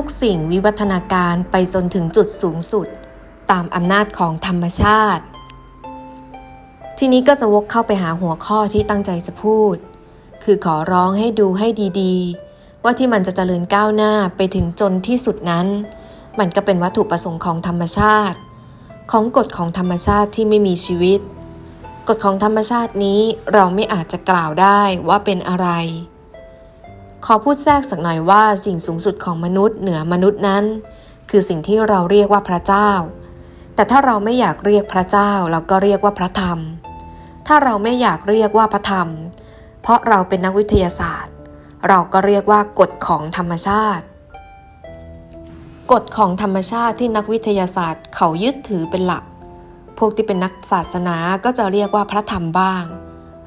ทุกสิ่งวิวัฒนาการไปจนถึงจุดสูงสุด ตามอำนาจของธรรมชาติ ทีนี้ก็จะวกเข้าไปหาหัวข้อที่ตั้งใจจะพูด คือขอร้องให้ดูให้ดีๆ ว่าที่มันจะเจริญก้าวหน้าไปถึงจนที่สุดนั้น มันก็เป็นวัตถุประสงค์ของธรรมชาติ ของกฎของธรรมชาติที่ไม่มีชีวิต กฎของธรรมชาตินี้เราไม่อาจจะกล่าวได้ว่าเป็นอะไร ขอพูดแทรกสักหน่อยว่าสิ่งสูงสุดของมนุษย์เหนือมนุษย์นั้น คือสิ่งที่เราเรียกว่าพระเจ้า แต่ถ้าเราไม่อยากเรียกพระเจ้าเราก็เรียกว่าพระธรรม ถ้าเราไม่อยากเรียกว่าพระธรรม เพราะเราเป็นนักวิทยาศาสตร์ เราก็เรียกว่ากฎของธรรมชาติ กฎของธรรมชาติที่นักวิทยาศาสตร์เขายึดถือเป็นหลัก พวกที่เป็นนักศาสนาก็จะเรียกว่าพระธรรมบ้าง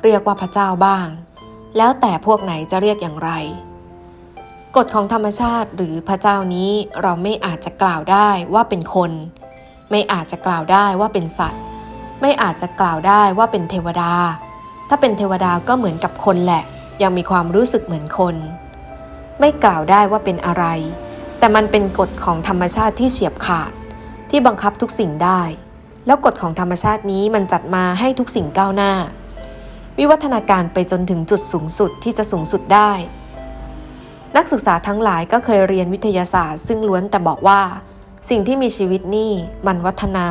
เรียกว่าพระเจ้าบ้างแล้วแต่พวกไหนจะเรียกอย่างไร กฎของธรรมชาติหรือพระเจ้านี้เราไม่อาจจะกล่าวได้ว่าเป็นคน ไม่อาจจะกล่าวได้ว่าเป็นสัตว์ ไม่อาจจะกล่าวได้ว่าเป็นเทวดา ถ้าเป็นเทวดาก็เหมือนกับคนแหละ ยังมีความรู้สึกเหมือนคน ไม่กล่าวได้ว่าเป็นอะไร แต่มันเป็นกฎของธรรมชาติที่เฉียบขาด ที่บังคับทุกสิ่งได้ แล้วกฎของธรรมชาตินี้มันจัดมาให้ทุกสิ่งก้าวหน้า วิวัฒนาการไปจนถึงจุดสูงสุดที่จะสูงสุดได้ นักศึกษาทั้งหลายก็เคยเรียนวิทยาศาสตร์ ซึ่งล้วนแต่บอกว่า สิ่งที่มีชีวิตนี่มันวัฒนา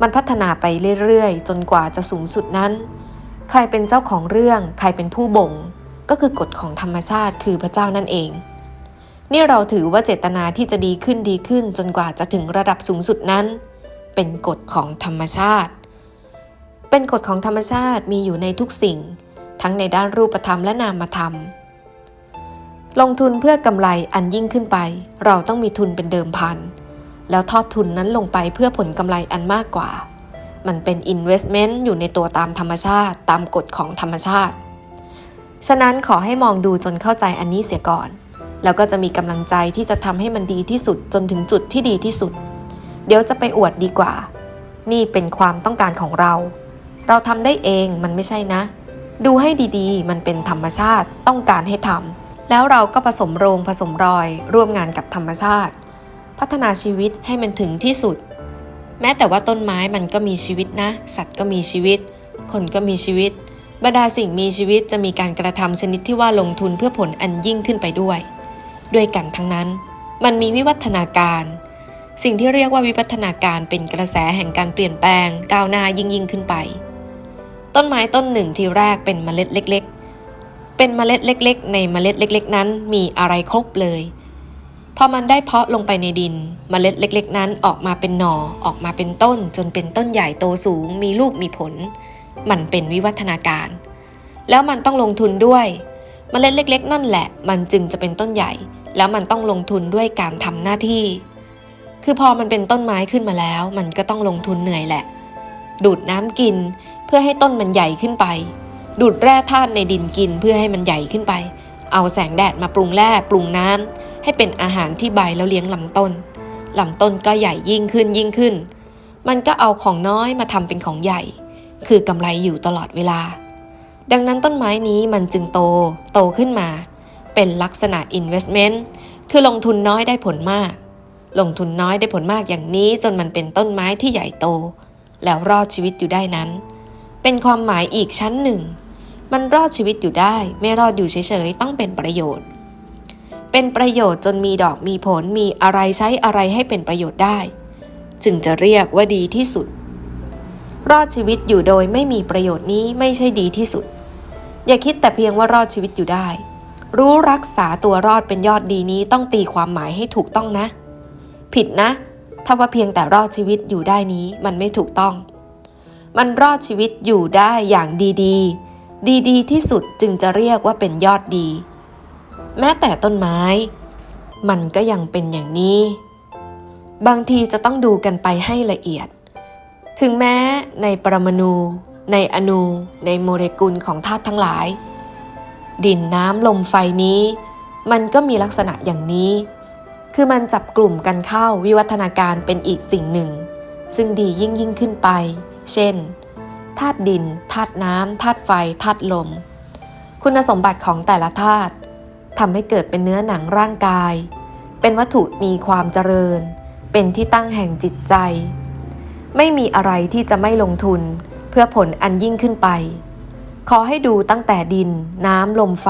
มันพัฒนาไปเรื่อยๆ จนกว่าจะสูงสุดนั้น ใครเป็นเจ้าของเรื่อง ใครเป็นผู้บ่งก็คือกฎของธรรมชาติคือพระเจ้านั่นเอง นี่เราถือว่าเจตนาที่จะดีขึ้นดีขึ้น จนกว่าจะถึงระดับสูงสุดนั้น เป็นกฎของธรรมชาติ เป็นกฎของธรรมชาติมีอยู่ในทุกสิ่ง ทั้งในด้านรูปธรรมและนามธรรม ลงทุนเพื่อกำไรอันยิ่งขึ้นไป เราต้องมีทุนเป็นเดิมพัน แล้วทอดทุนนั้นลงไปเพื่อผลกำไรอันมากกว่า มันเป็น investment อยู่ในตัวตามธรรมชาติ ตามกฎของธรรมชาติ ฉะนั้นขอให้มองดูจนเข้าใจอันนี้เสียก่อน แล้วก็จะมีกำลังใจที่จะทำให้มันดีที่สุดจนถึงจุดที่ดีที่สุด เดี๋ยวจะไปอวดดีกว่า นี่เป็นความต้องการของเรา เราทำได้เองมันไม่ใช่นะ ดูให้ดีๆ มันเป็นธรรมชาติต้องการให้ทำ แล้วเราก็ผสมโรงผสมรอยร่วมงานกับธรรมชาติ พัฒนาชีวิตให้มันถึงที่สุด แม้แต่ว่าต้นไม้มันก็มีชีวิตนะ สัตว์ก็มีชีวิต คนก็มีชีวิต บรรดาสิ่งมีชีวิตจะมีการกระทำชนิดที่ว่าลงทุนเพื่อผลอันยิ่งขึ้นไปด้วย ด้วยกันทั้งนั้น มันมีวิวัฒนาการ สิ่งที่เรียกว่าวิวัฒนาการเป็นกระแสแห่งการเปลี่ยนแปลงก้าวหน้ายิ่งยิ่งขึ้นไป ต้นไม้ต้นหนึ่งที่แรกเป็นเมล็ดเล็ก เป็นเมล็ดเล็ก ๆ ในเมล็ดเล็ก ๆ นั้นมีอะไรครบเลย พอมันได้เพาะลงไปในดิน เมล็ดเล็ก ๆ นั้นออกมาเป็นหน่อออกมาเป็นต้น จนเป็นต้นใหญ่โตสูง มีลูกมีผล มันเป็นวิวัฒนาการ แล้วมันต้องลงทุนด้วยเมล็ดเล็ก ๆ นั่นแหละ มันจึงจะเป็นต้นใหญ่ แล้วมันต้องลงทุนด้วยการทำหน้าที่ คือพอมันเป็นต้นไม้ขึ้นมาแล้ว มันก็ต้องลงทุนเหนื่อยแหละ ดูดน้ำกินเพื่อให้ต้นมันใหญ่ขึ้นไป ดูดแร่ธาตุในดินกินเพื่อให้มันใหญ่ขึ้นไป เอาแสงแดดมาปรุงแร่ปรุงน้ำให้เป็นอาหารที่ใบแล้วเลี้ยงลำต้นลำต้นก็ใหญ่ยิ่งขึ้นยิ่งขึ้น มันก็เอาของน้อยมาทำเป็นของใหญ่ คือกำไรอยู่ตลอดเวลา ดังนั้นต้นไม้นี้มันจึงโต โตขึ้นมา เป็นลักษณะ investment คือลงทุนน้อยได้ผลมาก ลงทุนน้อยได้ผลมากอย่างนี้จนมันเป็นต้นไม้ที่ใหญ่โต แล้วรอดชีวิตอยู่ได้นั้น เป็นความหมายอีกชั้นหนึ่ง มันรอดชีวิตอยู่ได้ ไม่รอดอยู่เฉยๆ ต้องเป็นประโยชน์ เป็นประโยชน์จนมีดอกมีผลมีอะไรใช้อะไรให้เป็นประโยชน์ได้ จึงจะเรียกว่าดีที่สุด รอดชีวิตอยู่โดยไม่มีประโยชน์นี้ไม่ใช่ดีที่สุด อย่าคิดแต่เพียงว่ารอดชีวิตอยู่ได้ รู้รักษาตัวรอดเป็นยอดดีนี้ต้องตีความหมายให้ถูกต้องนะ ผิดนะ ถ้าว่าเพียงแต่รอดชีวิตอยู่ได้นี้มันไม่ถูกต้อง มันรอดชีวิตอยู่ได้อย่างดีๆ ดีๆ ที่สุดจึงจะเรียกว่าเป็นยอดดี แม้แต่ต้นไม้ มันก็ยังเป็นอย่างนี้ บางทีจะต้องดูกันไปให้ละเอียด ถึงแม้ในปรมาณูในอนู ในโมเลกุลของธาตุทั้งหลาย ดินน้ำลมไฟนี้ มันก็มีลักษณะอย่างนี้ คือมันจับกลุ่มกันเข้าวิวัฒนาการเป็นอีกสิ่งหนึ่ง ซึ่งดียิ่งยิ่งขึ้นไป เช่น ธาตุดินธาตุน้ำธาตุไฟธาตุลม คุณสมบัติของแต่ละธาตุทำให้เกิดเป็นเนื้อหนังร่างกาย เป็นวัตถุมีความเจริญ เป็นที่ตั้งแห่งจิตใจ ไม่มีอะไรที่จะไม่ลงทุนเพื่อผลอันยิ่งขึ้นไป ขอให้ดูตั้งแต่ดิน น้ำลมไฟ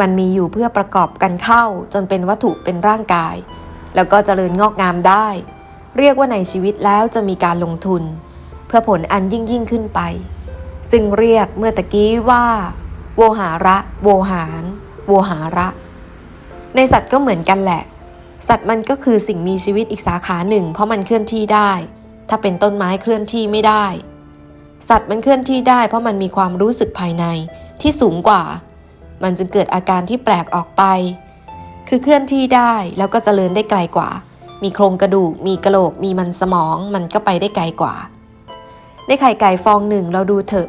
มันมีอยู่เพื่อประกอบกันเข้าจนเป็นวัตถุเป็นร่างกาย แล้วก็เจริญงอกงามได้ เรียกว่าในชีวิตแล้วจะมีการลงทุน พื่อผลอันยิ่งยิ่งขึ้นไป ซึ่งเรียกเมื่อตะกี้ว่า โวหาระ โวหาร โวหาระ ในสัตว์ก็เหมือนกันแหละ สัตว์มันก็คือสิ่งมีชีวิตอีกสาขาหนึ่ง เพราะมันเคลื่อนที่ได้ ถ้าเป็นต้นไม้เคลื่อนที่ไม่ได้ สัตว์มันเคลื่อนที่ได้ เพราะมันมีความรู้สึกภายในที่สูงกว่า มันจึงเกิดอาการที่แปลกออกไป คือเคลื่อนที่ได้แล้วก็เจริญได้ไกลกว่า มีโครงกระดูก มีกระโหลก มีมันสมอง มันก็ไปได้ไกลกว่า ไข่ไก่ฟองหนึ่งเราดูเถอะ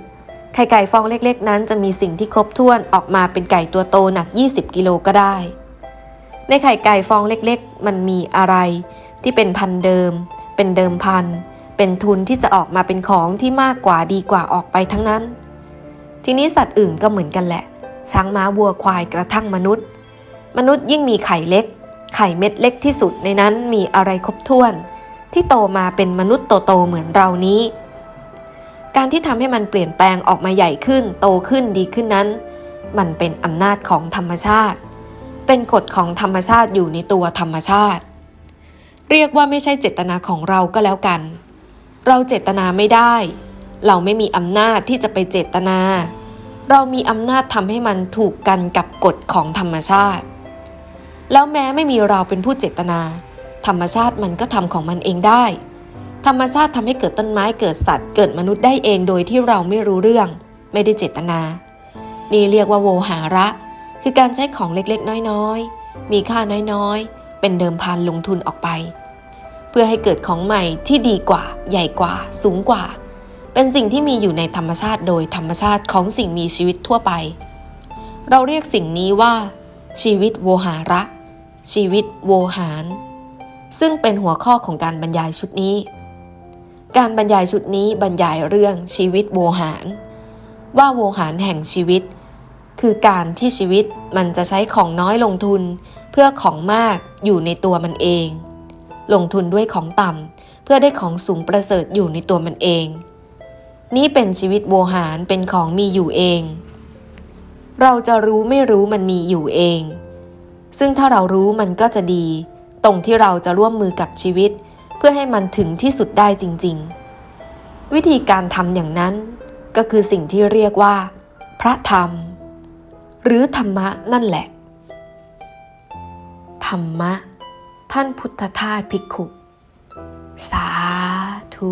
ไข่ไก่ฟองเล็กๆ นั้นจะมีสิ่งที่ครบถ้วนออกมาเป็นไก่ตัวโตหนัก 20 กิโลก็ได้ ในไข่ไก่ฟองเล็กๆ มันมีอะไร ที่เป็นพันเดิม เป็นเดิมพัน เป็นทุนที่จะออกมาเป็นของที่มากกว่าดีกว่าออกไปทั้งนั้น ทีนี้สัตว์อื่นก็เหมือนกันแหละ ช้างม้าวัวควายกระทั่งมนุษย์ มนุษย์ยิ่งมีไข่เล็ก ไข่เม็ดเล็กที่สุดในนั้นมีอะไรครบถ้วน ที่โตมาเป็นมนุษย์โตๆเหมือนเรานี้ การที่ทำให้มันเปลี่ยนแปลงออกมาใหญ่ขึ้น โตขึ้นดีขึ้นนั้น มันเป็นอำนาจของธรรมชาติ เป็นกฎของธรรมชาติอยู่ในตัวธรรมชาติ เรียกว่าไม่ใช่เจตนาของเราก็แล้วกัน เราเจตนาไม่ได้ เราไม่มีอำนาจที่จะไปเจตนา เรามีอำนาจทำให้มันถูกกันกับกฎของธรรมชาติ แล้วแม้ไม่มีเราเป็นผู้เจตนา ธรรมชาติมันก็ทำของมันเองได้ ธรรมชาติทำให้เกิดต้นไม้เกิดสัตว์ เกิดมนุษย์ได้เองโดยที่เราไม่รู้เรื่อง ไม่ได้เจตนา นี่เรียกว่าโวหาระ คือการใช้ของเล็กๆ น้อยๆ มีค่าน้อยๆ เป็นเดิมพันลงทุนออกไป เพื่อให้เกิดของใหม่ที่ดีกว่า ใหญ่กว่า สูงกว่า เป็นสิ่งที่มีอยู่ในธรรมชาติโดยธรรมชาติของสิ่งมีชีวิตทั่วไป เราเรียกสิ่งนี้ว่า ชีวิตโวหาระ ชีวิตโวหาร ซึ่งเป็นหัวข้อของการบรรยายชุดนี้ การบรรยายชุดนี้บรรยายเรื่องชีวิตโวหาร ว่าโวหารแห่งชีวิต คือการที่ชีวิตมันจะใช้ของน้อยลงทุน เพื่อของมากอยู่ในตัวมันเอง ลงทุนด้วยของต่ำเพื่อได้ของสูงประเสริฐอยู่ในตัวมันเอง นี่เป็นชีวิตโวหารเป็นของมีอยู่เอง เราจะรู้ไม่รู้มันมีอยู่เอง ซึ่งถ้าเรารู้มันก็จะดี ตรงที่เราจะร่วมมือกับชีวิต พื่อให้มันถึงที่สุดได้จริง ๆ วิธีการทำอย่างนั้นก็คือสิ่งที่เรียกว่า พระธรรม หรือธรรมะนั่นแหละ ธรรมะ ท่านพุทธทาสภิกขุ สาธุ